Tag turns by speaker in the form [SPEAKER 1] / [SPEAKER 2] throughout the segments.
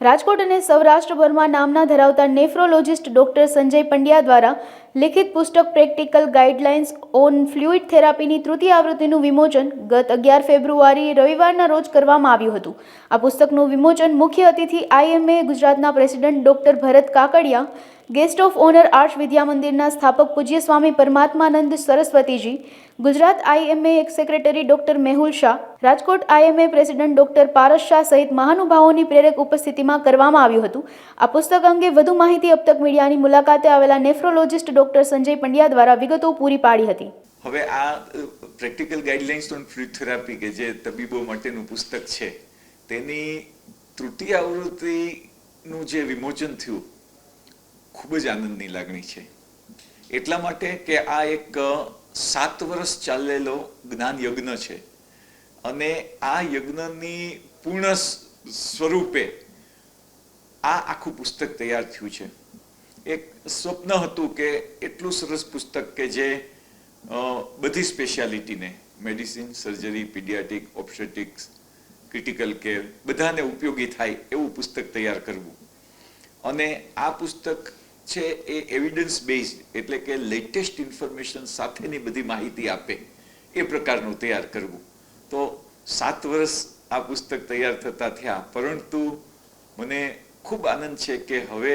[SPEAKER 1] રાજકોટ અને સૌરાષ્ટ્રભરમાં નામના ધરાવતા નેફ્રોલોજિસ્ટ ડોક્ટર સંજય પંડ્યા દ્વારા લિખિત પુસ્તક પ્રેક્ટિકલ ગાઈડલાઇન્સ ઓન ફ્લુઇડ થેરાપીની તૃતીય આવૃત્તિનું વિમોચન ગત અગિયાર ફેબ્રુઆરી રવિવારના રોજ કરવામાં આવ્યું હતું. આ પુસ્તકનું વિમોચન મુખ્ય અતિથિ આઈએમએ ગુજરાતના president doctor Bharat Kakadiya guest of honour Arsh Vidya મંદિરના સ્થાપક પૂજ્ય Swami Paramatmanand Saraswatiji, Gujarat IMA secretary doctor Mehul Shah, Rajkot IMA president doctor Paras Shah સહિત મહાનુભાવોની પ્રેરક ઉપસ્થિતિમાં કરવામાં આવ્યું હતું. આ પુસ્તક અંગે વધુ માહિતી અબતક મીડિયાની મુલાકાતે આવેલા નેફ્રોલોજિસ્ટ ડોક્ટર સંજય પંડ્યા દ્વારા વિગતો પૂરી પાડી હતી.
[SPEAKER 2] હવે આ practical guidelines on fluid therapy કે જે તબીબો માટેનું પુસ્તક છે, તેની તૃતીય આવૃત્તિનું જે વિમોચન થયું ખૂબ જ આનંદની લાગણી છે. એટલા માટે કે આ એક સાત વર્ષ ચાલેલો જ્ઞાન યજ્ઞ છે. અને આ યજ્ઞની પૂર્ણ સ્વરૂપે આ આખું પુસ્તક તૈયાર થયું છે. એક સ્વપ્ન હતું કે એટલું સરસ પુસ્તક કે જે બધી સ્પેશિયાલિટીને, medicine, surgery paediatric obstetrics critical care, બધાને ઉપયોગી થાય એવું પુસ્તક તૈયાર કરવું. અને આ પુસ્તક છે એ એવિડન્સ બેઝડ એટલે કે લેટેસ્ટ ઇન્ફોર્મેશન સાથેની બધી માહિતી આપે, એ પ્રકારનું તૈયાર કરવું. તો સાત વર્ષ આ પુસ્તક તૈયાર થતા થયા, પરંતુ મને ખૂબ આનંદ છે કે હવે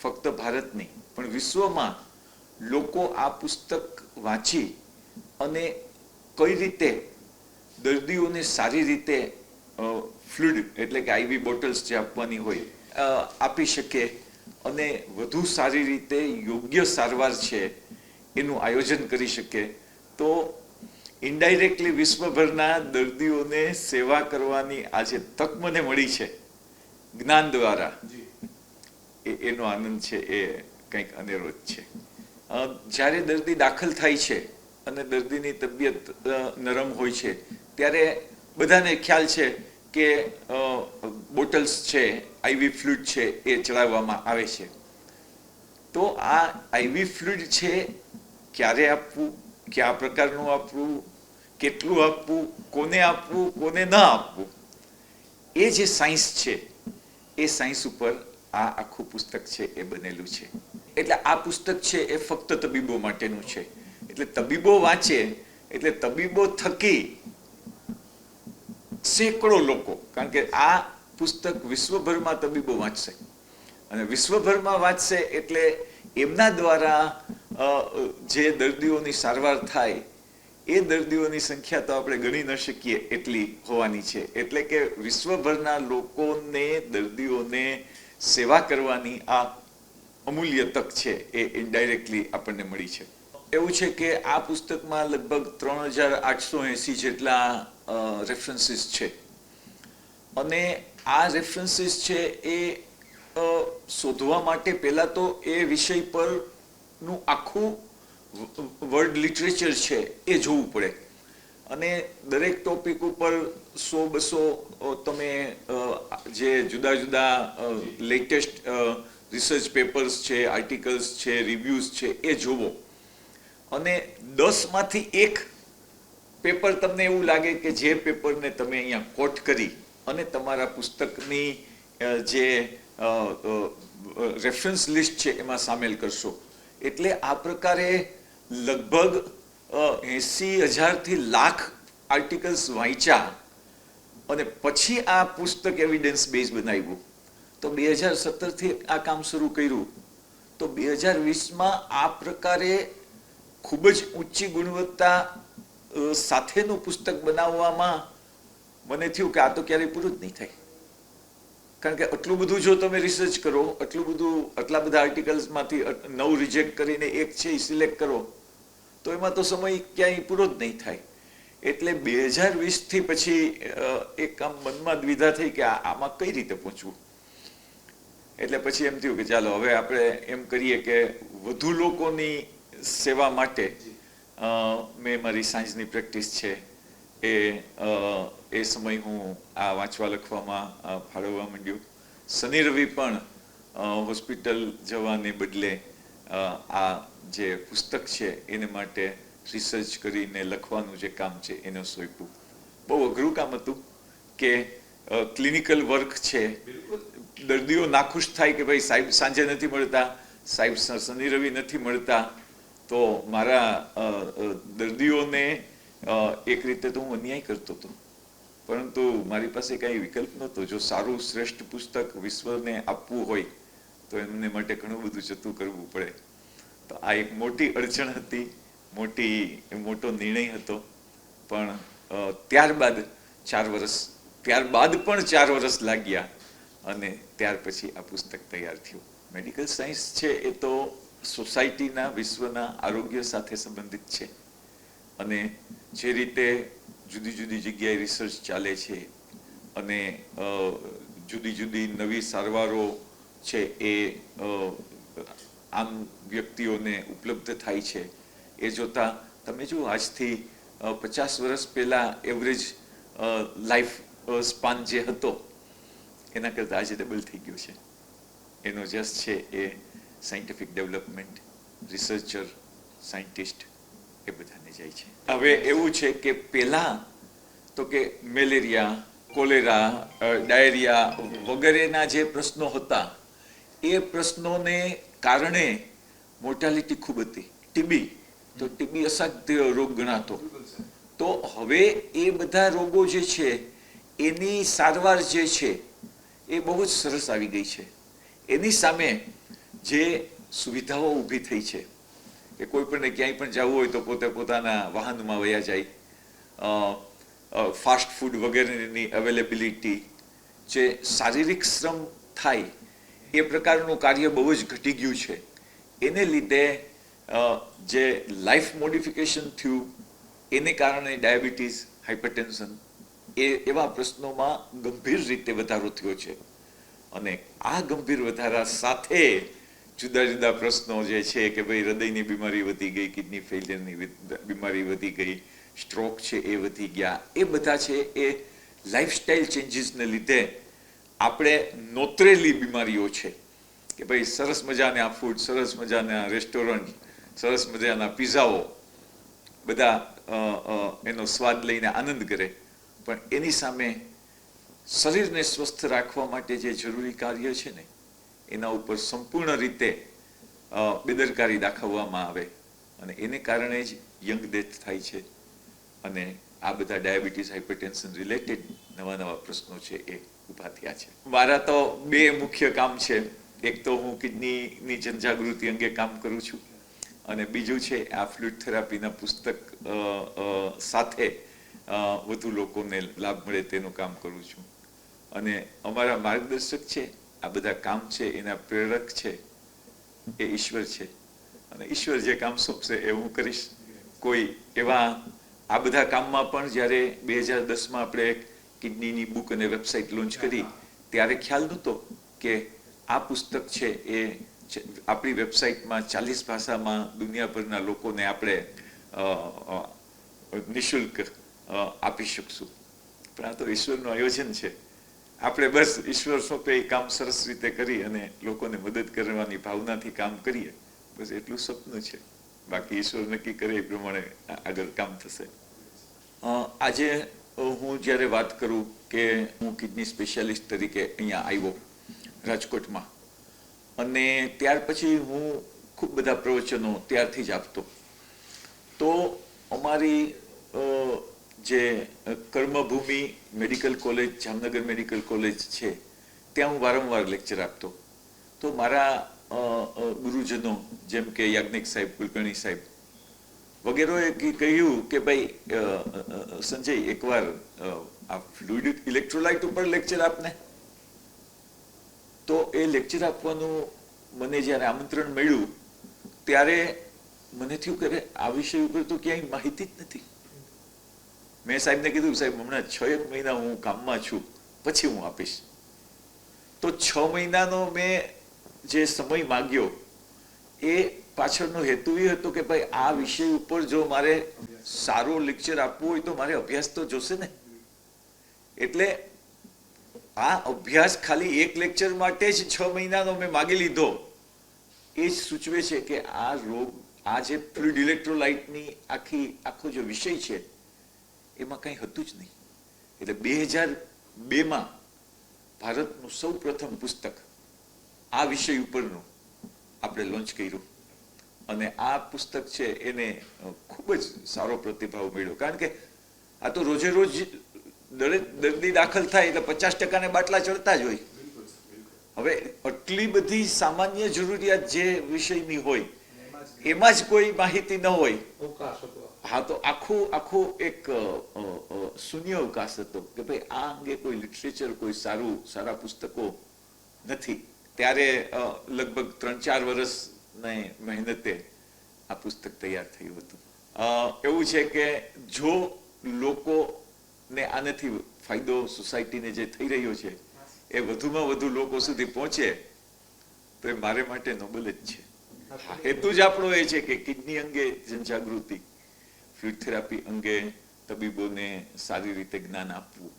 [SPEAKER 2] ફક્ત ભારતની પણ વિશ્વમાં લોકો આ પુસ્તક વાંચી અને કઈ રીતે દર્દીઓને સારી રીતે ફ્લુડ એટલે કે આઈવી બોટલ્સ જે આપવાની હોય આપી શકે અને વધુ સારી રીતે યોગ્ય સારવાર છે એનું આયોજન કરી શકે. તો ઇન્ડાયરેક્ટલી વિશ્વભરના દર્દીઓને સેવા કરવાની આ જે તક મને મળી છે જ્ઞાન દ્વારા એ એનો આનંદ છે એ કંઈક અનેરો જ છે. જ્યારે દર્દી દાખલ થાય છે અને દર્દીની તબિયત નરમ હોય છે ત્યારે બધાને ખ્યાલ છે કે બોટલ્સ છે આઈવી ફ્લુઇડ છે એ ચડાવવામાં આવે છે. તો આ આઈવી ફ્લુઇડ છે, ક્યારે આપવું, કયા પ્રકારનું આપવું, કેટલું આપવું, કોને આપવું, કોને ન આપવું? એ જે સાયન્સ છે, એ સાયન્સ ઉપર આ આખું પુસ્તક છે એ બનેલું છે. એટલે આ પુસ્તક છે એ ફક્ત તબીબો માટેનું છે. એટલે તબીબો વાંચે, એટલે તબીબો થકી સેંકડો લોકો, કારણ કે આ પુસ્તક વિશ્વભરમાં તબીબો વાંચશે. અને વિશ્વભરમાં વાંચશે એટલે એમના દ્વારા જે દર્દીઓની સારવાર થાય, એ દર્દીઓની સંખ્યા તો આપણે ગણી ન શકીએ એટલી હોવાની છે. એટલે કે વિશ્વભરના લોકોને, દર્દીઓને સેવા કરવાની આ અમૂલ્ય તક છે એ ઇનડાયરેક્ટલી આપણને મળી છે. એવું છે કે આ પુસ્તકમાં લગભગ ત્રણ હજાર આઠસો એંસી જેટલા રેફરન્સીસ છે. અને આ રેફરન્સીસ છે એ શોધવા માટે પહેલાં તો એ વિષય પરનું આખું વર્લ્ડ લિટરેચર છે એ જોવું પડે. અને દરેક ટોપિક ઉપર સો બસો તમે જે જુદા જુદા લેટેસ્ટ રિસર્ચ પેપર્સ છે આર્ટિકલ્સ છે રિવ્યૂઝ છે એ જોવો. અને દસમાંથી એક પેપર તમને એવું લાગે કે જે પેપરને તમે અહીંયા કોટ કરી અને તમારા પુસ્તકની જે રેફરન્સ લિસ્ટ છે એમાં સામેલ કરશો. એટલે આ પ્રકારે લગભગ એંસી હજારથી લાખ આર્ટિકલ્સ વાંચ્યા અને પછી આ પુસ્તક એવિડન્સ બેઝ બનાવ્યું. તો બે હજાર સત્તરથી આ કામ શરૂ કર્યું. તો બે હજાર વીસમાં આ પ્રકારે ખૂબ જ ઊંચી ગુણવત્તા સાથેનું પુસ્તક બનાવવામાં મને થયું કે આ તો ક્યારેય પૂરું જ નહીં થાય. કારણ કે આટલું બધું જો તમે રિસર્ચ કરો, આટલું બધું, આટલા બધા આર્ટિકલ્સમાંથી નવ રિજેક્ટ કરીને એક છે એ સિલેક્ટ કરો, તો એમાં તો સમય ક્યાંય પૂરો જ નહીં થાય. એટલે બે હજાર વીસથી પછી એક આમ મનમાં દ્વિધા થઈ કે આમાં કઈ રીતે પહોંચવું? એટલે પછી એમ થયું કે ચાલો, હવે આપણે એમ કરીએ કે વધુ લોકોની સેવા માટે મેં મારી સાયન્સની પ્રેક્ટિસ છે. એ એ સમય હું આ વાંચવા લખવામાં ફાળવવા માંડ્યું. શનિ રવિ પણ હોસ્પિટલ જવાને બદલે આ જે પુસ્તક છે એને માટે રિસર્ચ કરીને લખવાનું જે કામ છે એને સોંપ્યું. બહુ અઘરું કામ હતું કે ક્લિનિકલ વર્ક છે. દર્દીઓ નાખુશ થાય કે ભાઈ સાહેબ સાંજે નથી મળતા સાહેબ શનિ રવિ નથી મળતા. તો મારા દર્દીઓને એક રીતે તો હું અન્યાય કરતો હતો. પરંતુ મારી પાસે કાંઈ વિકલ્પ નહોતો. જો સારું શ્રેષ્ઠ પુસ્તક વિશ્વને આપવું હોય, તો એમને માટે ઘણું બધું જતું કરવું પડે. તો આ એક મોટી અડચણ હતી, મોટી, મોટો નિર્ણય હતો. પણ ત્યારબાદ ચાર વર્ષ ત્યારબાદ પણ ચાર વર્ષ લાગ્યા અને ત્યાર પછી આ પુસ્તક તૈયાર થયું. મેડિકલ સાયન્સ છે એ તો સોસાયટીના, વિશ્વના આરોગ્ય સાથે સંબંધિત છે. અને જે રીતે જુદી જુદી જગ્યાએ રિસર્ચ ચાલે છે અને જુદી જુદી નવી સારવારો છે એ આમ વ્યક્તિઓને ઉપલબ્ધ થાય છે. એ જોતા તમે જો આજથી પચાસ વર્ષ પહેલા એવરેજ લાઈફ સ્પાન જે હતો, એના કરતાં આજે ડબલ થઈ ગયો છે. એનો જસ છે એ સાયન્ટિફિક ડેવલપમેન્ટ રિસર્ચર સાયન્ટિસ્ટ એ બધાને જાય છે. હવે એવું છે કે પહેલાં તો કે મેલેરિયા, કોલેરા ડાયરિયા વગેરેના જે પ્રશ્નો હતા, એ પ્રશ્નોને કારણે મોર્ટાલિટી ખૂબ હતી. ટીબી, તો ટીબી અસાધ્ય રોગ ગણાતો. તો હવે એ બધા રોગો જે છે, એની સારવાર જે છે, એ બહુ જ સરસ આવી ગઈ છે. એની સામે જે સુવિધાઓ ઊભી થઈ છે, કે કોઈ પણને ક્યાંય પણ જવું હોય તો પોતે પોતાના વાહનમાં વયા જાય ફાસ્ટ ફૂડ વગેરેની અવેલેબિલિટી જે શારીરિક શ્રમ થાય, એ પ્રકારનું કાર્ય બહુ જ ઘટી ગયું છે. એને લીધે જે લાઈફ મોડિફિકેશન થયું, એને કારણે ડાયાબિટીસ હાઇપરટેન્શન એ, એવા પ્રશ્નોમાં ગંભીર રીતે વધારો થયો છે. અને આ ગંભીર વધારા સાથે જુદા જુદા પ્રશ્નો જે છે કે ભાઈ હૃદયની બીમારી વધી ગઈ, કિડની ફેલિયરની બીમારી વધી ગઈ, સ્ટ્રોક છે એ વધી ગયા. એ બધા છે એ લાઈફસ્ટાઈલ ચેન્જીસને લીધે આપણે નોતરેલી બીમારીઓ છે. કે ભાઈ સરસ મજાના ફૂડ સરસ મજાના રેસ્ટોરન્ટ સરસ મજાના પીઝાઓ બધા એનો સ્વાદ લઈને આનંદ કરે. પણ એની સામે શરીરને સ્વસ્થ રાખવા માટે જે જરૂરી કાર્ય છે ને એના ઉપર સંપૂર્ણ રીતે બેદરકારી દાખવવામાં આવે. અને એને કારણે જ યંગ ડેથ થાય છે. અને આ બધા ડાયાબિટીસ હાઇપરટેન્શન રિલેટેડ નવા નવા પ્રશ્નો છે એ ઊભા થયા છે. મારા તો બે મુખ્ય કામ છે. એક તો હું કિડનીની જનજાગૃતિ અંગે કામ કરું છું. અને બીજું છે આ ફ્લુઇડ થેરાપીના પુસ્તક સાથે વધુ લોકોને લાભ મળે તેનું કામ કરું છું. અને અમારા માર્ગદર્શક છે આ બધા કામ છે, એના પ્રેરક છે, એ ઈશ્વર છે. અને ઈશ્વર જે કામ સોંપશે એ હું કરીશ. કોઈ એવા આ બધા કામમાં પણ જ્યારે બે હજાર દસમાં આપણે કિડનીની બુક અને વેબસાઇટ લોન્ચ કરી, ત્યારે ખ્યાલ નહોતો કે આ પુસ્તક છે એ આપણી વેબસાઇટમાં ચાલીસ ભાષામાં દુનિયાભરના લોકોને આપણે નિશુલ્ક આપી શકશું. પણ આ તો ઈશ્વરનું આયોજન છે. આપણે બસ ઈશ્વર સોંપે એ કામ સરસ રીતે કરી અને લોકોને મદદ કરવાની ભાવનાથી કામ કરીએ. બસ એટલું સપનું છે. બાકી ઈશ્વર નક્કી કરે એ પ્રમાણે આગળ કામ થશે. આજે હું જ્યારે વાત કરું કે હું કિડની સ્પેશિયાલિસ્ટ તરીકે અહીંયા આવ્યો રાજકોટમાં અને ત્યાર પછી હું ખૂબ બધા પ્રવચનો ત્યારથી જ આપતો. તો અમારી જે કર્મભૂમિ medical college, Jamnagar medical college છે, ત્યાં હું વારંવાર લેક્ચર આપતો. તો મારા ગુરુજનો, જેમ કે યાજ્ઞિક સાહેબ, કુલકર્ણી સાહેબ વગેરેએ કહ્યું કે ભાઈ સંજય, એકવાર આ ફ્લુઇડ ઇલેક્ટ્રોલાઇટ ઉપર લેક્ચર આપને. તો એ લેક્ચર આપવાનું મને જ્યારે આમંત્રણ મળ્યું, ત્યારે મને થયું કે આ વિષય ઉપર તો ક્યાંય માહિતી જ નથી. મેં સાહેબને કીધું સાહેબ, હમણાં છ એક મહિના હું કામમાં છું, પછી હું આપીશ. તો છ મહિનાનો મેં જે સમય માગ્યો, એ પાછળનો હેતુ એ હતો કે, ભાઈ, આ વિષય ઉપર જો મારે સારો લેક્ચર આપવું હોય તો મારે અભ્યાસ તો જોશે ને. એટલે આ અભ્યાસ ખાલી એક લેક્ચર માટે જ છ મહિનાનો મેં માગી લીધો. એ જ સૂચવે છે કે આ રોગ, આ જે ફ્લુઇડ ઇલેક્ટ્રોલાઇટની આખી, આખો જે વિષય છે એમાં કંઈ હતું જ નહીં. એટલે બે હજાર બેમાં ભારતનું સૌ પ્રથમ પુસ્તક આ વિષય ઉપરનું આપણે લોન્ચ કર્યું. અને આ પુસ્તક છે એને ખૂબ જ સારો પ્રતિભાવ મળ્યો. કારણ કે આ તો રોજે રોજ દરેક દર્દી દાખલ થાય એટલે પચાસ ટકાને બાટલા ચડતા જ હોય. હવે આટલી બધી સામાન્ય જરૂરિયાત જે વિષયની હોય, એમાં જ કોઈ માહિતી ન હોય. હા, તો આખું આખું એક શૂન્ય અવકાશ હતો કે ભાઈ આ અંગે કોઈ લિટરેચર કોઈ સારું, સારા પુસ્તકો નથી. ત્યારે લગભગ ત્રણ ચાર વર્ષની મહેનતે આ પુસ્તક તૈયાર થયું હતું. એવું છે કે જો લોકોને આનાથી ફાયદો સોસાયટીને જે થઈ રહ્યો છે, એ વધુમાં વધુ લોકો સુધી પહોંચે, તો એ મારે માટે નોબલ જ છે. હેતુ જ આપણો એ છે કે કિડની અંગે જનજાગૃતિ. થેરાપી અંગે તબીબોને સારી રીતે જ્ઞાન આપવું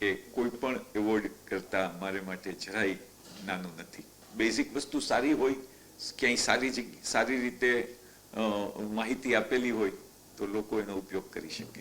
[SPEAKER 2] એ કોઈ પણ એવોર્ડ કરતા મારે માટે જરાય નાનું નથી. બેઝિક વસ્તુ સારી હોય, ક્યાંય સારી જગ્યા, સારી રીતે માહિતી આપેલી હોય તો લોકો એનો ઉપયોગ કરી શકે.